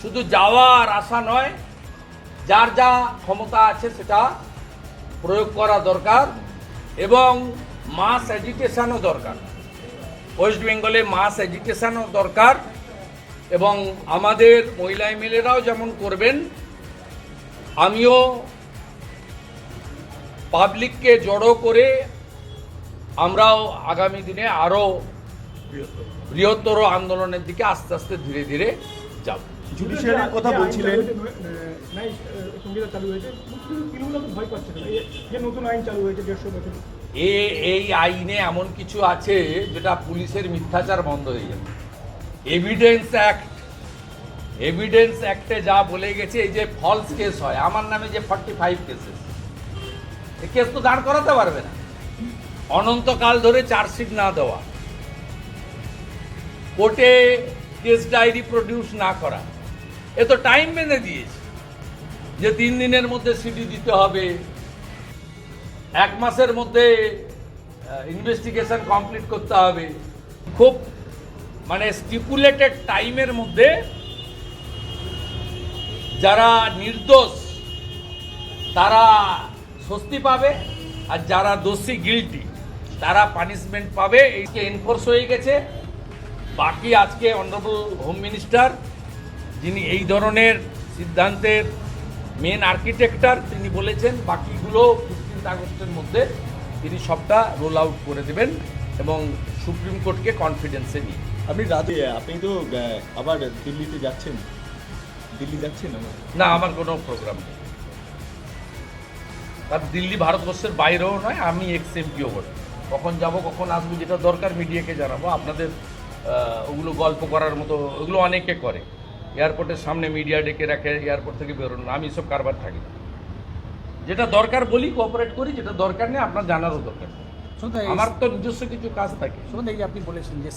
শুধু যাওয়া আর আসা নয়, যার যা ক্ষমতা আছে সেটা প্রয়োগ করা দরকার এবং মাস এডুকেশনও দরকার। ওয়েস্ট বেঙ্গলে মাস এডুকেশনও দরকার এবং আমাদের মহিলা এমএলএরাও যেমন করবেন, আমিও পাবলিককে জড়ো করে আমরাও আগামী দিনে আরও বৃহত্তর আন্দোলনের দিকে আস্তে আস্তে ধীরে ধীরে যাব। জুডিশিয়ারির কথা বলছিলেন। নাই চালু হয়েছে তৃণমূল ভয় পাচ্ছে না। যে নতুন আইন চালু হয়েছে দেড়শো বছর। এ এই আইনে এমন কিছু আছে যেটা পুলিশের মিথ্যাচার বন্ধ হয়ে যাবে। এভিডেন্স অ্যাক্ট এভিডেন্স অ্যাক্টে যা বলে গেছে এই যে ফলস কেস হয় আমার নামে যে ফর্টি ফাইভ কেসেস এই কেস তো দাঁড় করাতে পারবে না। অনন্তকাল ধরে চার্জশিট না দেওয়া। কোর্টে কেস ডায়েরি প্রডিউস না করা। এ তো টাইম বেঁধে দিয়েছে যে তিন দিনের মধ্যে সিডি দিতে হবে। এক মাসের মধ্যে ইনভেস্টিগেশন কমপ্লিট করতে হবে। খুব মানে স্টিপুলেটেড টাইমের মধ্যে যারা নির্দোষ, তারা স্বস্তি পাবে আর যারা দোষী গিলটি তারা পানিশমেন্ট পাবে। এইকে এনফোর্স হয়ে গেছে। বাকি আজকে অনারেবল হোম মিনিস্টার যিনি এই ধরনের সিদ্ধান্তের মেন আর্কিটেক্টার তিনি বলেছেন বাকিগুলো ফিফটিন্থ আগস্টের মধ্যে তিনি সবটা রোল আউট করে দেবেন এবং সুপ্রিম কোর্টকে কনফিডেন্সে নিয়ে। আপনি রাতে আপনি তো আবার দিল্লিতে যাচ্ছেন। দিল্লি যাচ্ছেন না আমার কোনো প্রোগ্রাম নেই। আর দিল্লি ভারতবর্ষের বাইরেও নয় আমি এক্স এমপিও বলি কখন যাব কখন আসব যেটা দরকার মিডিয়াকে জানাব। আপনাদের ওগুলো গল্প করার মতো ওগুলো অনেকে করে। এয়ারপোর্টের সামনে মিডিয়া ডেকে রাখে এয়ারপোর্ট থেকে বেরোনো আমি এসব কারবার থাকি না। যেটা দরকার বলি কোঅপারেট করি যেটা দরকার নেই আপনার জানারও দরকার আমার তো নিজস্ব কিছু কাজ থাকে। শুনুন আপনি বলেছেন যে